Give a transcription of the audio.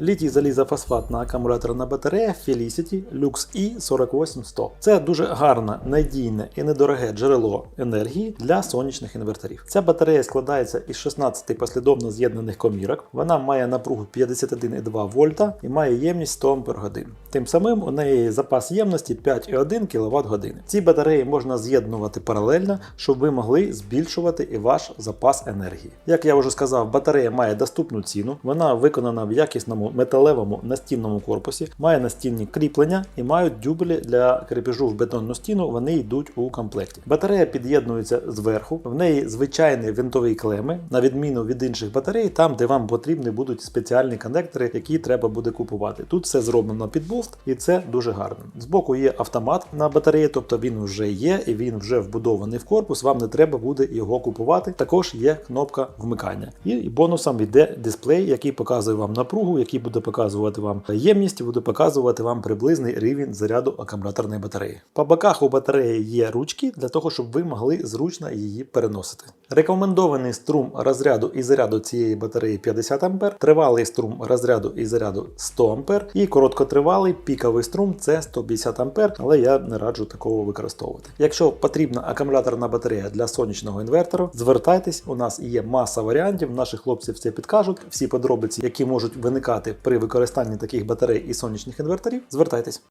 Літій залізофосфатна акумуляторна батарея Felicity Lux E 48100. Це дуже гарне, надійне і недороге джерело енергії для сонячних інверторів. Ця батарея складається із 16 послідовно з'єднаних комірок. Вона має напругу 51,2 вольта і має ємність 100 Ах. Тим самим у неї запас ємності 5,1 кВт. Ці батареї можна з'єднувати паралельно, щоб ви могли збільшувати і ваш запас енергії. Як я вже сказав, батарея має доступну ціну. Вона виконана в якісному металевому настінному корпусі, має настінні кріплення і мають дюбелі для крепежу в бетонну стіну. Вони йдуть у комплекті. Батарея під'єднується зверху. В неї звичайні винтові клеми, на відміну від інших батарей, там де вам потрібні будуть спеціальні коннектори, які треба буде купувати. Тут все зроблено під болт, і це дуже гарно. Збоку є автомат на батареї, тобто він вже є і він вже вбудований в корпус. Вам не треба буде його купувати. Також є кнопка вмикання. І бонусом йде дисплей, який показує вам напругу, який буде показувати вам ємність, буде показувати вам приблизний рівень заряду акумуляторної батареї. По боках у батареї є ручки для того, щоб ви могли зручно її переносити. Рекомендований струм розряду і заряду цієї батареї 50 А, тривалий струм розряду і заряду 100 А, і короткотривалий піковий струм це 150 А, але я не раджу такого використовувати. Якщо потрібна акумуляторна батарея для сонячного інвертору, звертайтесь, у нас є маса варіантів, наші хлопці все підкажуть. Всі подробиці, які можуть виникати при використанні таких батарей і сонячних інверторів, звертайтесь.